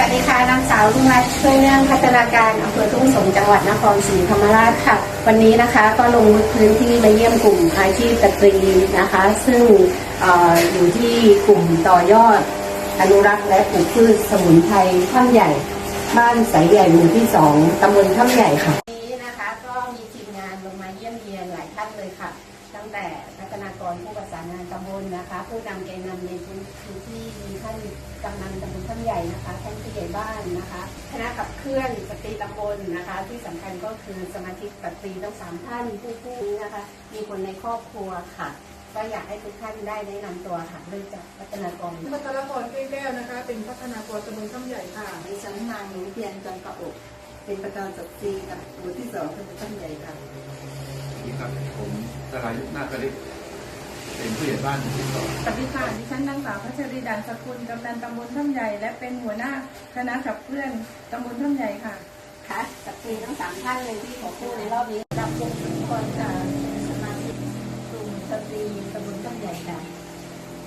สวัสดีค่ะ นางสาวลุงรัตน์ช่วยเรื่องพัฒนาการอำเภอทุ่งสงจังหวัดนครศรีธรรมราชค่ะ วันนี้นะคะก็ลงพื้นที่มาเยี่ยมกลุ่มอาชีพสตรีนะคะ ซึ่งอออยู่ที่กลุ่มต่อยอด อนุรักษ์และปลูกพืชสมุนไพรถ้ำใหญ่ บ้านสายใหญ่หมู่ที่สองตำบลถ้ำใหญ่ค่ะวันนี้นะคะก็มีทีมงานลงมาเยี่ยมเยียนหลายท่านเลยค่ะ ตั้งแต่พัฒนากรผู้ประสานงานตำบลนะคะ ผู้นำแกนนำในพื้น ที่มีท่านกำนันตำบลท่านใหญ่นะคะท่านผู้ใหญ่บ้านนะคะคณะขับเคลื่อนสตรีตำบลนะคะ ที่สำคัญก็คือสมาชิกสตรีทั้งสามท่านผู้ผู้นี้นะคะ มีคนในครอบครัวค่ะก็อยากให้ทุกท่านได้แนะนำตัวค่ะเริ่มจากพัฒนากรพัทรพรแก้วนะคะ เป็นพัฒนากรตำบลข้ามใหญ่ค่ะดิฉันนางหนูเพียรจันทร์ประอกเป็นประธานสตรีกับหมู่ที่สองเป็นท่านใหญ่ค่ะสวัสดีครับผมสรายุทธนาคฤทธิ์ เป็นผู้ใหญ่บ้านหมู่ที่สองสวัสดีค่ะดิฉันนางสาวพัชรีดานสกุลกำนันตำบลท่ามใหญ่ และเป็นหัวหน้าคณะขับเคลื่อนตำบลท่ามใหญ่ค่ะ ค่ะสตรีทั้งสามท่านเลยที่ขอพูดในรอบนี้รับวงทุกคนค่ะสมาชิกกลุ่มสตรีตำบลต้นใหญ่ค่ะ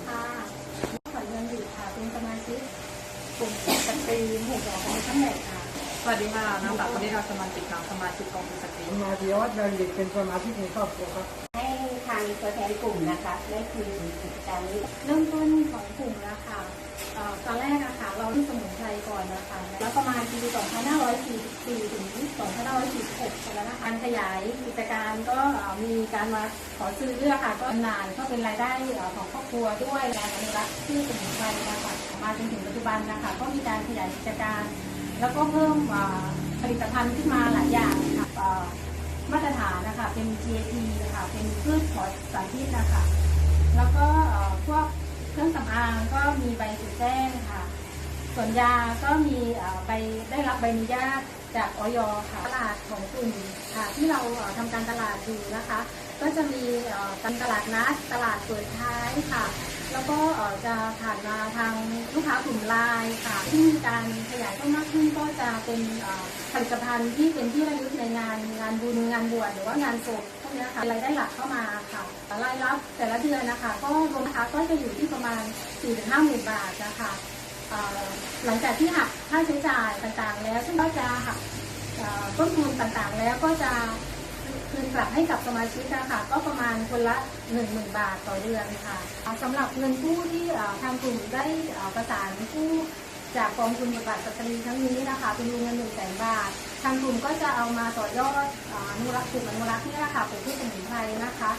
ค่ะขวัญเงินอยู่ค่ะเป็นสมาชิกกลุ่มสตรีหมู่สองตำบลต้นใหญ่ค่ะสวัสดีค่ะนางสาวปณิดาสมาชิกของสมาชิกกองทุนสตรีมาเดียวดันเด็กเป็นสมาชิกในครอบครัวครับให้ทางตัวแทนกลุ่มนะคะได้คุยถึงกิจการนี้เริ่มต้นของกลุ่มนะคะเอ่อตอนแรกนะคะเราที่สมุนไพรก่อนนะคะ แล้วประมาณปี 2544 ถึง 2546แล้วนะคะการขยายกิจการก็เอ่อมีการมาขอซื้อเลือกค่ะ ก็นานก็เป็นรายได้เอ่อของครอบครัวด้วยการอนุรักษ์ที่สมุนไพรนะคะมาจนถึงปัจจุบันนะคะ ก็มีการขยายกิจการ แล้วก็เพิ่มเอ่อผลิตภัณฑ์ขึ้นมาหลายอย่างค่ะเอ่อ เป็น GAP นะคะเป็นพืชปลอดสารพิษนะคะแล้วก็พวกเครื่องสำอางก็มีใบสุดแจ้งค่ะ ส่วนยาก็มีใบได้รับใบอนุญาตจากออยค่ะตลาดของกลุ่มค่ะ ที่เราเอ่อทำการตลาดอยู่นะคะ ก็จะมีเอ่อตามตลาดนัดตลาดเปิดท้ายค่ะ แล้วก็จะผ่านมาทางลูกค้ากลุ่มไลน์ค่ะที่มีการขยายเพิ่มมากขึ้นก็จะเป็นผลิตภัณฑ์ที่เป็นที่ระลึกในงานงานบุญงานบวชหรือว่างานศพพวกนี้ค่ะรายได้หลักเข้ามาค่ะรายรับแต่ละเดือนนะคะ ก็รวมนะคะก็จะอยู่ที่ประมาณ 4-5หมื่นบาทนะคะหลังจากที่หักค่าใช้จ่ายต่างๆ แล้วซึ่งก็จะหักต้นทุนต่างๆ แล้วก็จะ คืนกลับให้กับสมาชิกนะคะก็ประมาณคนละ 10,000 บาทต่อเดือนค่ะอ่าสำหรับเงินกู้ที่ทางกลุ่มได้ประสานกู้จากกองทุนบทบาทสตรีทั้งนี้นะคะเป็นวงเงินหนึ่งแสนบาท ทางกลุ่มก็จะเอามาต่อยอดอนุรักษ์กลุ่มอนุรักษ์นี่แหละค่ะเป็นที่สมุนไพรนะคะ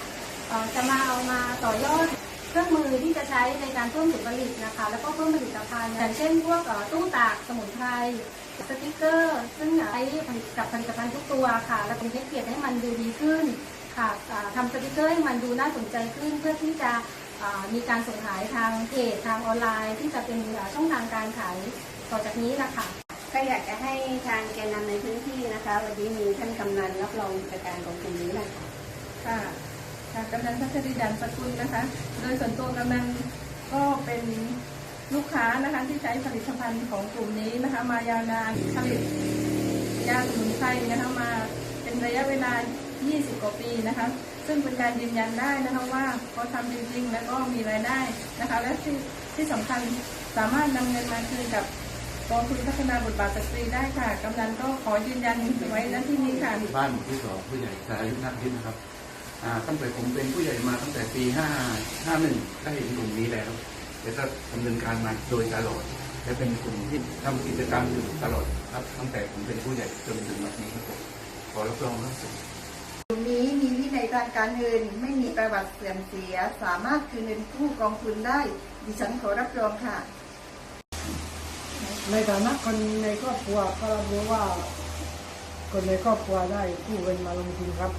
จะมาเอามาต่อยอด จะใช้ในการเพิ่มผลผลิตนะคะ แล้วก็เพิ่มผลิตภัณฑ์อย่างเช่นพวกตู้ตากสมุนไพรสติกเกอร์ ซึ่งใช้กับผลิตภัณฑ์ทุกตัวค่ะ แล้วเป็นเทคเกียรให้มันดูดีขึ้นค่ะอ่าทำสติกเกอร์ให้มันดูน่าสนใจขึ้นเพื่อที่จะมีการส่งขายทางเพจทางออนไลน์ ที่จะเป็นช่องทางการขายต่อจากนี้นะคะก็อยากจะให้ทางแกนนำในพื้นที่นะคะ วันนี้มีท่านกำนันรับรองกิจการของกลุ่มนี้นะคะ ค่ะกำนันพัชรีดันสกุลนะคะ โดยส่วนตัวกำนันก็เป็นลูกค้านะคะที่ใช้ผลิตภัณฑ์ของกลุ่มนี้นะคะ มายาวนานผลิตยาสมุนไพรนะคะมาเป็นระยะเวลา 20 กว่าปีนะคะ ซึ่งเป็นการยืนยันได้นะคะว่าเขาทำจริงๆ แล้วก็มีรายได้นะคะ และที่ที่สำคัญสามารถนำเงินมาคืนกับกองทุนพัฒนาบทบาทสตรีได้ค่ะ กำนันก็ขอยืนยันไว้ณที่นี้ค่ะ บ้านหมู่ที่สองผู้ใหญ่สายนาคฤทธิ์นะครับ ตั้งแต่ผมเป็นผู้ใหญ่มาตั้งแต่ปีห้าห้าหนึ่งได้เห็นกลุ่มนี้แล้วแล้วก็ดำเนินการมาโดยตลอด และเป็นกลุ่มที่ทำกิจกรรมอยู่ตลอดครับตั้งแต่ผมเป็นผู้ใหญ่จนถึงวันนี้ครับผมขอรับรองครับกลุ่มนี้มีวินัยทางการเงินไม่มีประวัติเสื่อมเสีย สามารถคืนเงินกู้กองทุนได้ ดิฉันขอรับรองค่ะ ในฐานะคนในครอบครัวก็รับรู้ว่า คนในครอบครัวได้กู้เงินมาลงทุนครับ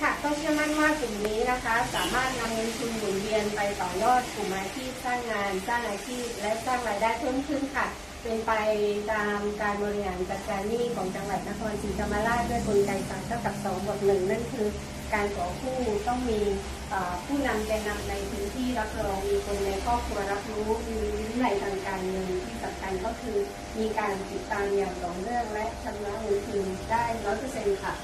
ค่ะก็เชื่อมั่นว่ากลุ่มนี้นะคะ สามารถนำเงินทุนหมุนเวียนไปต่อยอดกลุ่มอาชีพสร้างงาน สร้างอาชีพและสร้างรายได้เพิ่มขึ้นค่ะ เป็นไปตามการบริหารจัดการหนี้ของจังหวัดนครศรีธรรมราชด้วยกลไกสามเท่ากับสองบวกหนึ่งนั่นคือ การขอกู้ต้องมีผู้นำแกนนำในพื้นที่รับรองมีคนในครอบครัวรับรู้มีวินัยทางการเงินที่สำคัญก็คือ มีการติดตามอย่างต่อเนื่องและชำระเงินคืนได้ร้อยเปอร์เซ็นต์ค่ะ